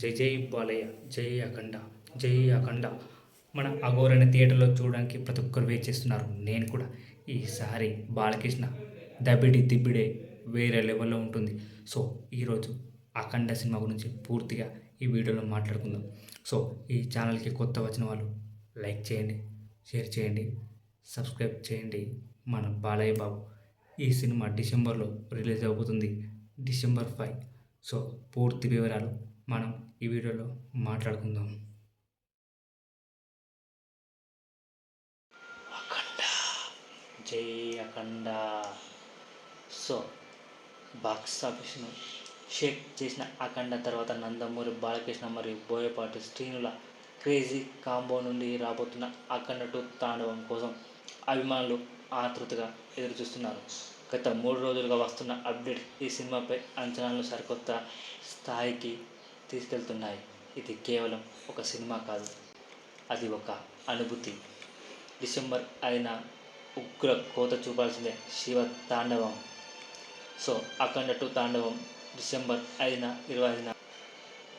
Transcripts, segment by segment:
జై జై బాలయ్య జై అఖండ జై అఖండ. మన అఘోరైన థియేటర్లో చూడడానికి ప్రతి ఒక్కరు వెయిట్ చేస్తున్నారు. నేను కూడా. ఈసారి బాలకృష్ణ దబిడి దిబ్బిడే వేరే లెవెల్లో ఉంటుంది. సో ఈరోజు అఖండ సినిమా గురించి పూర్తిగా ఈ వీడియోలో మాట్లాడుకుందాం. సో ఈ ఛానల్కి కొత్త వచ్చిన వాళ్ళు లైక్ చేయండి షేర్ చేయండి సబ్స్క్రైబ్ చేయండి. మన బాలయ్య బాబు ఈ సినిమా డిసెంబర్లో రిలీజ్ అవుతుంది. December five. సో పూర్తి వివరాలు మనం ఈ వీడియోలో మాట్లాడుకుందాం. అఖండ. జై అఖండ. సో బాక్స్ ఆఫీస్ను షేక్ చేసిన అఖండ తర్వాత నందమూరి బాలకృష్ణ మరియు బోయపాటి శ్రీనుల క్రేజీ కాంబో నుండి రాబోతున్న అఖండ టూ తాండవం కోసం అభిమానులు ఆతృతగా ఎదురుచూస్తున్నారు. గత మూడు రోజులుగా వస్తున్న అప్డేట్ ఈ సినిమాపై అంచనాలను సరికొత్త స్థాయికి తీసుకెళ్తున్నాయి. ఇది కేవలం ఒక సినిమా కాదు. అది ఒక అనుభూతి. డిసెంబర్ అయిన ఉగ్ర కోత చూపాల్సిందే Shiva Tandavam. So Akhanda two Tandavam December ఐదున ఇరవై ఐదున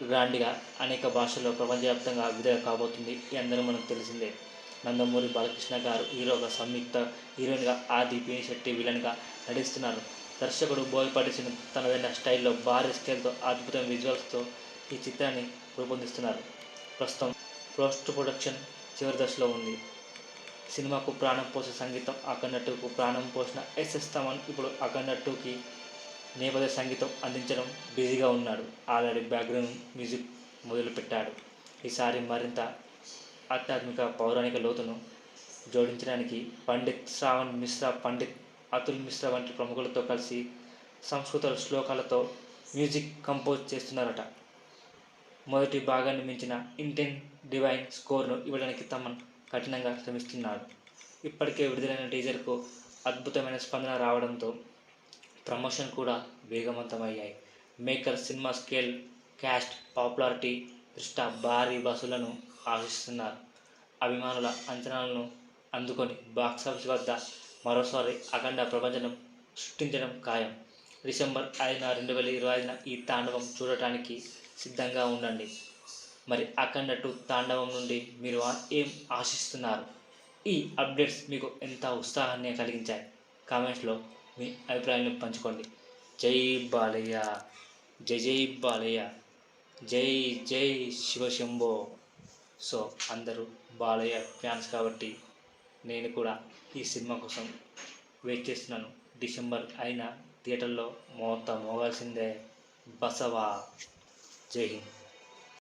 గ్రాండ్గా అనేక భాషల్లో ప్రపంచవ్యాప్తంగా విడుదల కాబోతుంది ఈ అందరూ మనకు తెలిసిందే. నందమూరి బాలకృష్ణ గారు హీరోగా సంయుక్త హీరోయిన్గా ఆది శెట్టి విలన్గా నటిస్తున్నారు. దర్శకుడు బోయపాటి తనదైన స్టైల్లో భారీ స్కేల్తో అద్భుతమైన విజువల్స్తో ఈ చిత్రాన్ని రూపొందిస్తున్నారు. ప్రస్తుతం పోస్ట్ ప్రొడక్షన్ చివరి దశలో ఉంది. సినిమాకు ప్రాణం పోసిన సంగీతం అఖండ టూకు ప్రాణం పోసిన ఎస్ఎస్ తమన్ ఇప్పుడు అఖండ టూకి నేపథ్య సంగీతం అందించడం బిజీగా ఉన్నాడు. ఆల్రెడీ బ్యాక్గ్రౌండ్ మ్యూజిక్ మొదలుపెట్టాడు. ఈసారి మరింత ఆధ్యాత్మిక పౌరాణిక లోతును జోడించడానికి పండిత్ శ్రావణ్ మిశ్రా పండిత్ అతుల్ మిశ్రా వంటి ప్రముఖులతో కలిసి సంస్కృత శ్లోకాలతో మ్యూజిక్ కంపోజ్ చేస్తున్నారట. మొదటి భాగాన్ని మించిన ఇంటెన్ డివైన్ స్కోర్ను ఇవ్వడానికి తమన్ కఠినంగా శ్రమిస్తున్నాడు ఇప్పటికే విడుదలైన టీజర్కు అద్భుతమైన స్పందన రావడంతో ప్రమోషన్ కూడా వేగవంతమయ్యాయి. మేకర్ సినిమా స్కేల్ క్యాస్ట్ పాపులారిటీ దృష్ట్యా భారీ బస్సులను ఆశిస్తున్నారు. అభిమానుల అంచనాలను అందుకొని బాక్సాఫీస్ వద్ద మరోసారి అఖండ ప్రపంచం సృష్టించడం ఖాయం. డిసెంబర్ ఐదున రెండు వేల ఇరవై ఐదున ఈ తాండవం చూడటానికి సిద్ధంగా ఉండండి. మరి అఖండ టూ తాండవం నుండి మీరు ఏం ఆశిస్తున్నారు? ఈ అప్డేట్స్ మీకు ఎంత ఉత్సాహాన్ని కలిగించాయి? కామెంట్స్లో మీ అభిప్రాయాన్ని పంచుకోండి. జై బాలయ్య! జై జై బాలయ్య! జై జై శివశంభో! సో అందరూ బాలయ్య ఫ్యాన్స్ కాబట్టి నేను కూడా ఈ సినిమా కోసం వెయిట్ చేస్తున్నాను. డిసెంబర్ అయిన థియేటర్లో మోత మోగాల్సిందే బసవా! జై హింద్